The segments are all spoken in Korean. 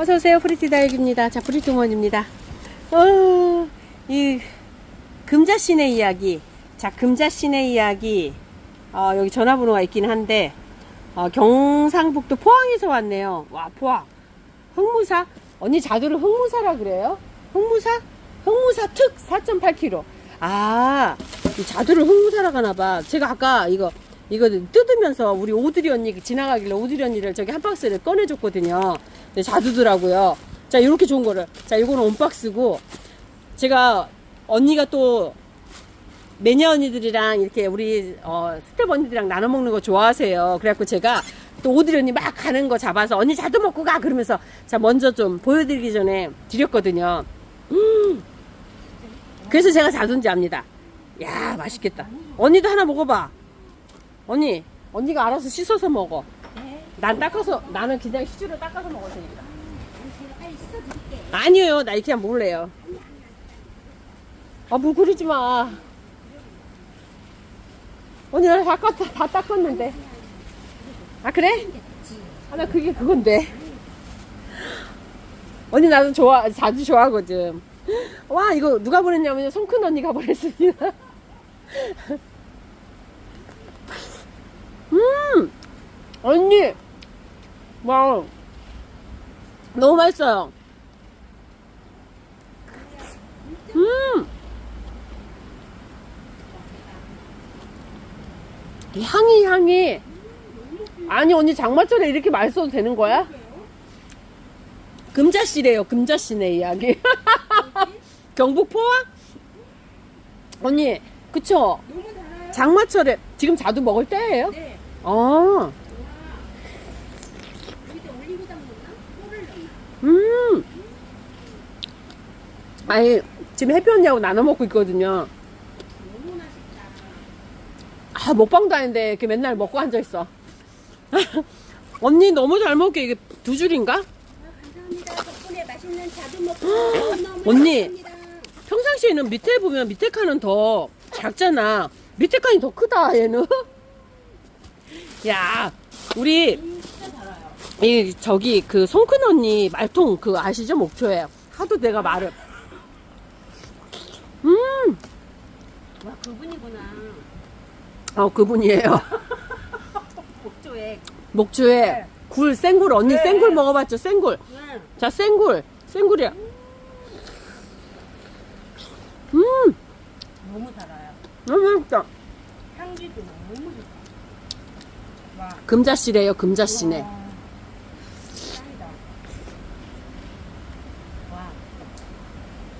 어서오세요. 프리티 다육입니다. 자, 프리티 원입니다. 어, 이, 금자신의 이야기. 자, 금자신의 이야기. 어, 여기 전화번호가 있긴 한데, 어, 경상북도 포항에서 왔네요. 와, 포항. 흑무사? 언니 자두를 흑무사라 그래요? 흑무사? 흑무사 특 4.8kg. 아, 이 자두를 흑무사라 가나봐. 제가 아까 이거, 이거 뜯으면서 우리 오드리 언니 지나가길래 오드리 언니를 저기 한 박스를 꺼내줬거든요. 근데 자두더라고요. 자, 이렇게 좋은 거를. 자, 이거는 온박스고, 제가 언니가 또 매니아 언니들이랑 이렇게 우리 어, 스텝 언니들이랑 나눠 먹는 거 좋아하세요. 그래갖고 제가 또 오드리 언니 막 가는 거 잡아서 언니 자두 먹고 가 그러면서 자 먼저 좀 보여드리기 전에 드렸거든요. 음. 그래서 제가 자두인지 압니다. 야 맛있겠다. 언니도 하나 먹어봐. 언니 언니가 알아서 씻어서 먹어. 난 닦아서 나는 그냥 시주로 닦아서 먹을 테니까. 아니에요 나 이렇게 먹을래요. 아 물 그리지 마. 언니 나다 닦았다 다 닦았는데. 아 그래? 아 나 그게 그건데. 언니 나도 좋아 자주 좋아하거든. 와 이거 누가 보냈냐면 손큰 언니가 보냈습니다. 음 언니 와 너무 맛있어요. 음. 이 향이 향이 아니 언니 장마철에 이렇게 맛있어도 되는 거야? 금자씨래요 금자씨네 이야기 경북 포항? 언니 그쵸? 장마철에 지금 자두 먹을 때예요? 네. 어, 여기다 올리고당 넣나? 꿀을 넣나? 음. 아니 지금 해피 언니하고 나눠 먹고 있거든요. 아 먹방도 아닌데 이렇게 맨날 먹고 앉아 있어 언니 너무 잘 먹게 이게 두 줄인가? 아, 감사합니다. 덕분에 맛있는 자두 먹고 너무 언니. 감사합니다. 평상시에는 밑에 보면 밑에 칸은 더 작잖아. 밑에 칸이 더 크다, 얘는. 야, 우리. 이, 저기, 그, 송큰 언니 말통, 그, 아시죠? 목초에. 하도 내가 말을. 음, 와 그분이구나. 어, 그분이에요. 목조에. 목초에. 네. 굴, 생굴. 언니 네. 생굴 먹어봤죠? 생굴. 응. 자, 생굴. 생굴이야. 음, 너무 달아요. 너무 맛있다. 향기도 너무 좋다. 와. 금자씨래요, 금자씨네. 와. 짱이다. 와.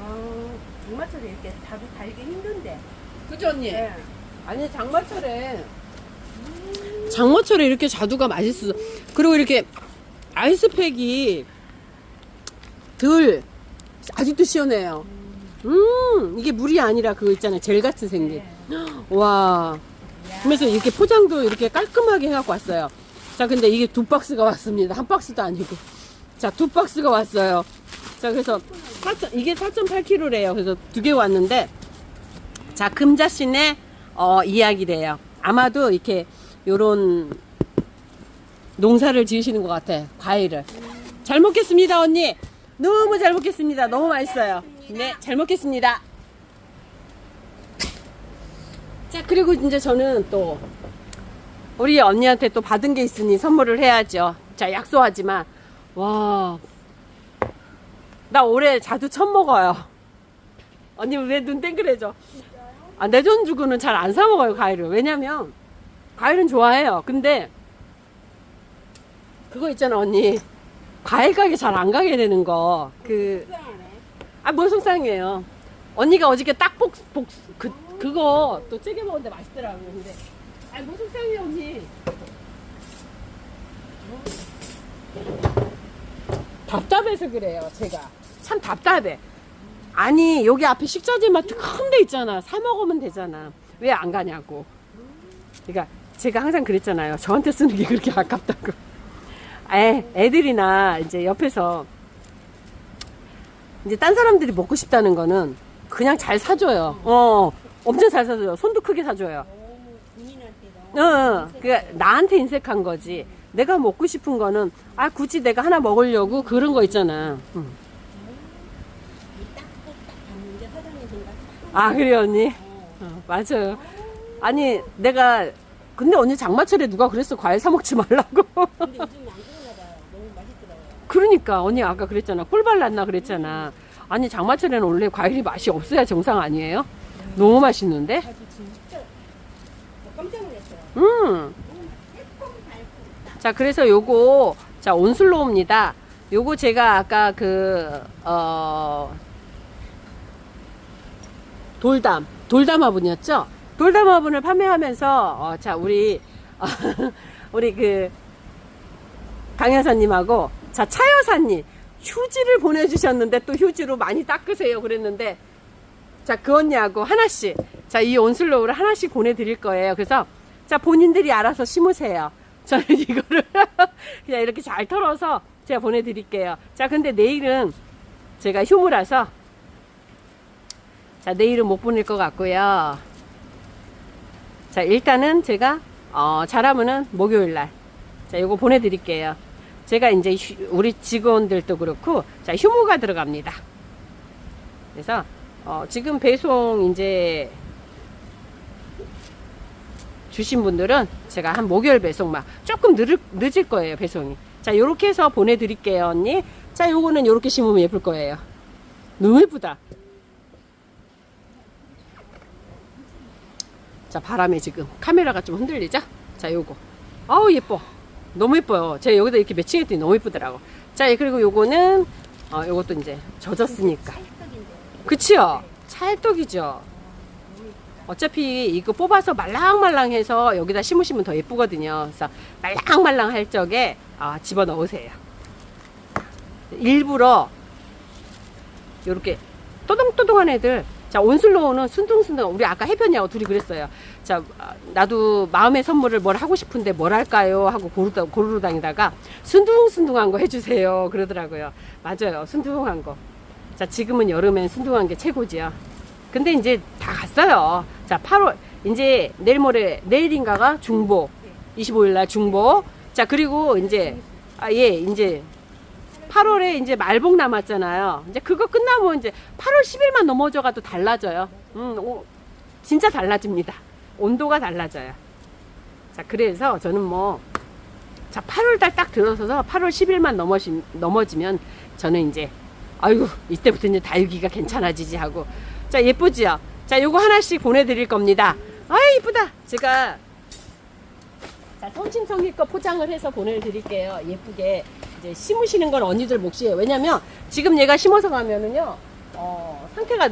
와. 장마철에 이렇게 자두 달기 힘든데. 그죠, 언니? 네. 아니 장마철에 장마철에 이렇게 자두가 맛있어. 그리고 이렇게 아이스팩이 덜 아직도 시원해요. 음 이게 물이 아니라 그거 있잖아요 젤 같이 생긴. 네. 와 그래서 이렇게 포장도 이렇게 깔끔하게 해갖고 왔어요. 자 근데 이게 두 박스가 왔습니다. 한 박스도 아니고 자 두 박스가 왔어요. 자 그래서 4 이게 4.8kg래요. 그래서 두 개 왔는데 자, 금자신의 어, 이야기래요. 아마도 이렇게 요런 농사를 지으시는 것 같아. 과일을. 잘 먹겠습니다, 언니. 너무 잘 먹겠습니다. 너무 맛있어요. 네, 잘 먹겠습니다. 자, 그리고 이제 저는 또 우리 언니한테 또 받은 게 있으니 선물을 해야죠. 자, 약속하지만 와. 나 올해 자두 처음 먹어요. 언니 왜 눈 땡그래져? 아, 내 돈 주고는 잘 안 사 먹어요, 과일을. 왜냐면, 과일은 좋아해요. 근데, 그거 있잖아, 언니. 과일 가게 잘 안 가게 되는 거. 그. 아, 뭔 속상해요. 언니가 어저께 딱복, 복, 그, 그거 또 찌개 먹었는데 맛있더라고요. 근데, 아, 뭔 속상해요, 언니. 답답해서 그래요, 제가. 참 답답해. 아니, 여기 앞에 식자재 마트 큰 데 있잖아. 사 먹으면 되잖아. 왜 안 가냐고. 그러니까, 제가 항상 그랬잖아요. 저한테 쓰는 게 그렇게 아깝다고. 애, 애들이나 이제 옆에서 이제 딴 사람들이 먹고 싶다는 거는 그냥 잘 사줘요. 어, 엄청 잘 사줘요. 손도 크게 사줘요. 어, 어. 그러니까 나한테 인색한 거지. 내가 먹고 싶은 거는 아 굳이 내가 하나 먹으려고 그런 거 있잖아. 응. 딱딱 봤는데 사장님 생각. 아 그래요 언니? 어, 맞아요. 아니 내가 근데 언니 장마철에 누가 그랬어 과일 사 먹지 말라고. 근데 요즘 안 그러나 봐요. 너무 맛있더라고요. 그러니까 언니 아까 그랬잖아 꿀 발랐나 그랬잖아. 아니 장마철에는 원래 과일이 맛이 없어야 정상 아니에요? 너무 맛있는데? 아주 진짜 깜짝 놀랐어요. 음. 자, 그래서 요거, 자, 온슬로우입니다. 요거 제가 아까 그, 어, 돌담, 돌담 화분이었죠? 돌담 화분을 판매하면서, 어, 자, 우리, 어, 우리 그, 강 여사님하고, 자, 차 여사님, 휴지를 보내주셨는데 또 휴지로 많이 닦으세요. 그랬는데, 자, 그 언니하고 하나씩, 자, 이 온슬로우를 하나씩 보내드릴 거예요. 그래서, 자, 본인들이 알아서 심으세요. 저는 이거를 그냥 이렇게 잘 털어서 제가 보내드릴게요. 자, 근데 내일은 제가 휴무라서, 자, 내일은 못 보낼 것 같고요. 자, 일단은 제가, 어, 잘하면은 목요일 날. 자, 요거 보내 드릴게요. 제가 이제 휴- 우리 직원들도 그렇고, 자, 휴무가 들어갑니다. 그래서, 어, 지금 배송 이제 주신 분들은 제가 한 목요일 배송만 조금 늦을, 늦을 거예요, 배송이. 자, 요렇게 해서 보내드릴게요, 언니. 자, 요거는 요렇게 심으면 예쁠 거예요. 너무 예쁘다. 자, 바람에 지금 카메라가 좀 흔들리죠? 자, 요거. 아우, 예뻐. 너무 예뻐요. 제가 여기다 이렇게 매칭했더니 너무 예쁘더라고. 자, 예, 그리고 요거는, 어, 요것도 이제 젖었으니까. 그치요? 찰떡이죠. 어차피 이거 뽑아서 말랑말랑해서 여기다 심으시면 더 예쁘거든요. 그래서 말랑말랑 할 적에 아, 집어 넣으세요. 일부러 이렇게 또동또동한 애들. 자, 온슬로우는 순둥순둥. 우리 아까 해변이하고 둘이 그랬어요. 자, 아, 나도 마음의 선물을 뭘 하고 싶은데 뭘 할까요? 하고 고르다, 고르러 다니다가 순둥순둥한 거 해주세요. 그러더라고요. 맞아요. 순둥한 거. 자, 지금은 여름엔 순둥한 게 최고지요. 근데 이제 다 갔어요. 자, 8월, 이제 내일 모레, 내일인가가 중보. 25일날 중보. 자, 그리고 이제, 아, 예, 이제 8월에 이제 말복 남았잖아요. 이제 그거 끝나면 이제 8월 10일만 넘어져가도 달라져요. 음, 오, 진짜 달라집니다. 온도가 달라져요. 자, 그래서 저는 뭐, 자, 8월 달 딱 들어서서 8월 10일만 넘어지, 넘어지면 저는 이제, 아이고, 이때부터 이제 다육이가 괜찮아지지 하고. 자, 예쁘지요? 자, 요거 하나씩 보내드릴 겁니다. 아, 이쁘다. 제가, 자, 성심성의껏 포장을 해서 보내드릴게요. 예쁘게. 이제 심으시는 건 언니들 몫이에요. 왜냐면 지금 얘가 심어서 가면은요, 어, 상태가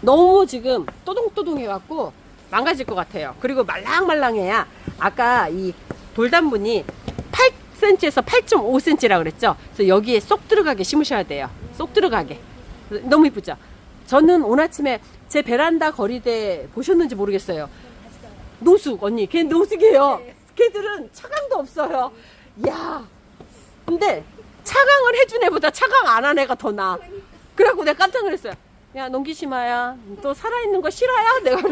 너무 지금 또동또동해갖고 망가질 것 같아요. 그리고 말랑말랑해야 아까 이 돌담분이 8cm에서 8.5cm라 그랬죠. 그래서 여기에 쏙 들어가게 심으셔야 돼요. 쏙 들어가게. 너무 이쁘죠? 저는 오늘 아침에 제 베란다 거리대 보셨는지 모르겠어요. 노숙 언니, 걔 노숙이에요. 걔들은 차강도 없어요. 야, 근데 차강을 해준 애보다 차강 안 한 애가 더 나아. 그래갖고 내가 깜짝 놀랐어요. 야, 농기심아야, 또 살아있는 거 싫어야? 내가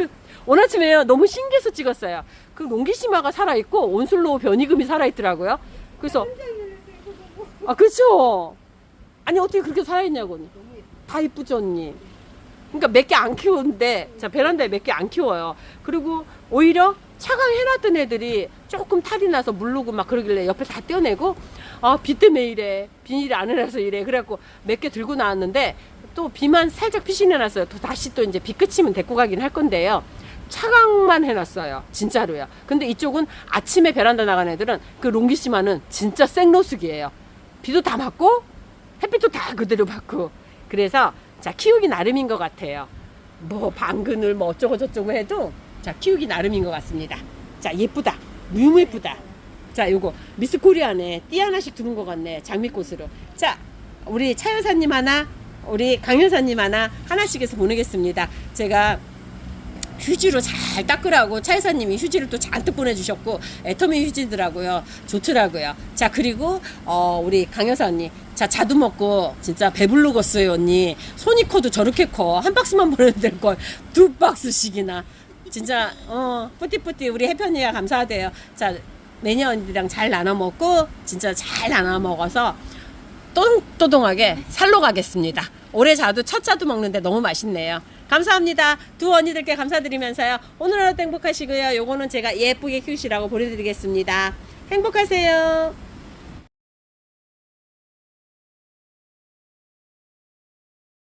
오늘 아침에 너무 신기해서 찍었어요. 그 농기심아가 살아있고 온슬로우 변이금이 살아있더라고요. 그래서 아, 그쵸? 아니, 어떻게 그렇게 살아있냐고. 다 이쁘죠, 언니? 그러니까 몇 개 안 키우는데, 자, 베란다에 몇 개 안 키워요. 그리고 오히려 차강 해놨던 애들이 조금 탈이 나서 물르고 막 그러길래 옆에 다 떼어내고, 아, 비 때문에 이래. 비닐이 안 해놔서 이래. 그래갖고 몇 개 들고 나왔는데, 또 비만 살짝 피신해놨어요. 또 다시 또 이제 비 그치면 데리고 가긴 할 건데요. 차강만 해놨어요. 진짜로요. 근데 이쪽은 아침에 베란다 나간 애들은 그 롱기시마는 진짜 생노숙이에요. 비도 다 맞고 햇빛도 다 그대로 받고 그래서 자 키우기 나름인 것 같아요. 뭐 방근을 뭐 어쩌고 저쩌고 해도 자 키우기 나름인 것 같습니다. 자 예쁘다. 너무 예쁘다. 자 요거 미스 코리안에 띠 하나씩 두는 것 같네. 장미꽃으로. 자 우리 차 여사님 하나 우리 강 여사님 하나 하나씩 해서 보내겠습니다. 제가 휴지로 잘 닦으라고 차 여사님이 휴지를 또 잔뜩 보내주셨고 애터미 휴지더라고요 좋더라고요 자 그리고 어 우리 강 여사 언니 자 자두 먹고 진짜 배불르겠어요 언니 손이 커도 저렇게 커 한 박스만 보내도 될 걸 두 박스씩이나 진짜 어 뿌띠뿌띠 우리 해편이야 감사하대요 자 매니아 언니들이랑 잘 나눠 먹고 진짜 잘 나눠 먹어서 또동또동하게 살로 가겠습니다. 올해 자두 첫 자두 먹는데 너무 맛있네요. 감사합니다. 두 언니들께 감사드리면서요. 오늘 하루도 행복하시고요. 요거는 제가 예쁘게 휴시라고 보내드리겠습니다. 행복하세요.